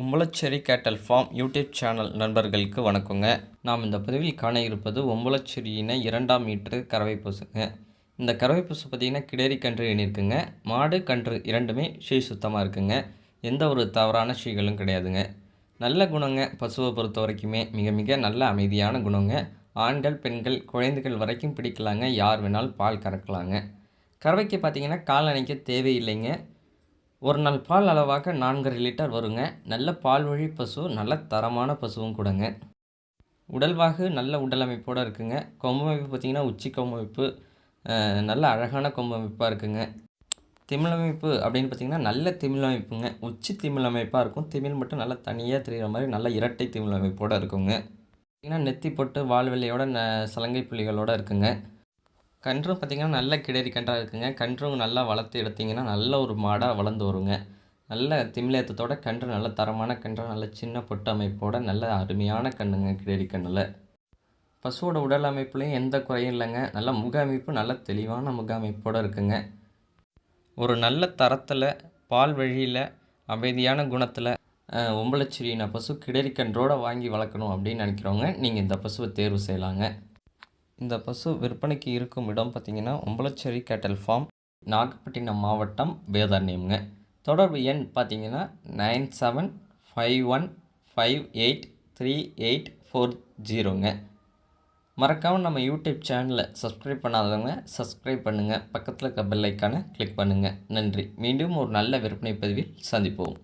ஒம்பளச்சேரி கேட்டல் form YouTube channel நண்பர்களுக்கு வணக்கங்க. நாம் இந்த பதிவில் காண இருப்பது ஒம்பளச்சேரியின இரண்டாம் மீட்டர் கறவை பூசுங்க இந்த கறவை பூசு பார்த்திங்கன்னா கிடேரி கன்று இருக்குங்க மாடு கன்று இரண்டுமே ஷீ சுத்தமாக இருக்குங்க. எந்த ஒரு தவறான ஷீகளும் கிடையாதுங்க. நல்ல குணங்க பசுவை பொறுத்த வரைக்குமே மிக மிக நல்ல அமைதியான குணங்க. ஆண்கள் பெண்கள் குழந்தைகள் வரைக்கும் பிடிக்கலாங்க. யார் வேணாலும் பால் கறக்கலாங்க. கறவைக்கு பார்த்திங்கன்னா கால் அணைக்க தேவையில்லைங்க. ஒரு நாள் பால் அளவாக நான்கரை லிட்டர் வருங்க. நல்ல பால் வழி பசு நல்ல தரமான பசுவும் கூடங்க. உடல்வாகு நல்ல உடல் அமைப்போடு இருக்குங்க. கொம்பமைப்பு பார்த்திங்கன்னா உச்சி கொம்பமைப்பு நல்ல அழகான கொம்பமைப்பாக இருக்குங்க. திமிழமைப்பு அப்படின்னு பார்த்திங்கன்னா நல்ல திமிழமைப்புங்க உச்சி திமிழமைப்பாக இருக்கும். திமிழ் மட்டும் நல்லா தனியாக தெரிகிற மாதிரி நல்ல இரட்டை திமிழமைப்போடு இருக்குங்க. பார்த்திங்கன்னா நெத்தி பொட்டு வால்வெளியோட ந சலங்கை புள்ளிகளோடு இருக்குங்க. கன்றும் பார்த்திங்கன்னா நல்ல கிடரி கன்றாக இருக்குங்க. கன்றும் நல்லா வளர்த்து எடுத்திங்கன்னா நல்ல ஒரு மாடாக வளர்ந்து வருங்க. நல்ல திமிலேத்தத்தோட கன்று நல்ல தரமான கன்று நல்ல சின்ன பொட்டு அமைப்போட நல்ல அருமையான கண்ணுங்க கிடரி கண்ணில். பசுவோட உடல் அமைப்புலையும் எந்த குறையும் இல்லைங்க. நல்ல முக அமைப்பு நல்ல தெளிவான முக அமைப்போடு இருக்குங்க. ஒரு நல்ல தரத்தில் பால் வழியில் அமைதியான குணத்தில் ஒம்பளச்சிரியின பசு கிடரி கன்றோடு வாங்கி வளர்க்கணும் அப்படின்னு நினைக்கிறவங்க நீங்கள் இந்த பசுவை தேர்வு செய்யலாங்க. இந்த பசு விற்பனைக்கு இருக்கும் இடம் பார்த்தீங்கன்னா ஒம்பளச்சேரி கேட்டல் ஃபார்ம் நாகப்பட்டினம் மாவட்டம் வேதாரண்யம்ங்க. தொடர்பு எண் பார்த்தீங்கன்னா nine seven five one five eight three eight four ஜீரோங்க. மறக்காமல் நம்ம யூடியூப் சேனலை சப்ஸ்கிரைப் பண்ணாதவங்க சப்ஸ்கிரைப் பண்ணுங்கள் பக்கத்தில் இருக்க பெல் ஐக்கானை கிளிக் பண்ணுங்கள் நன்றி. மீண்டும் ஒரு நல்ல விற்பனை பதிவில் சந்திப்போம்.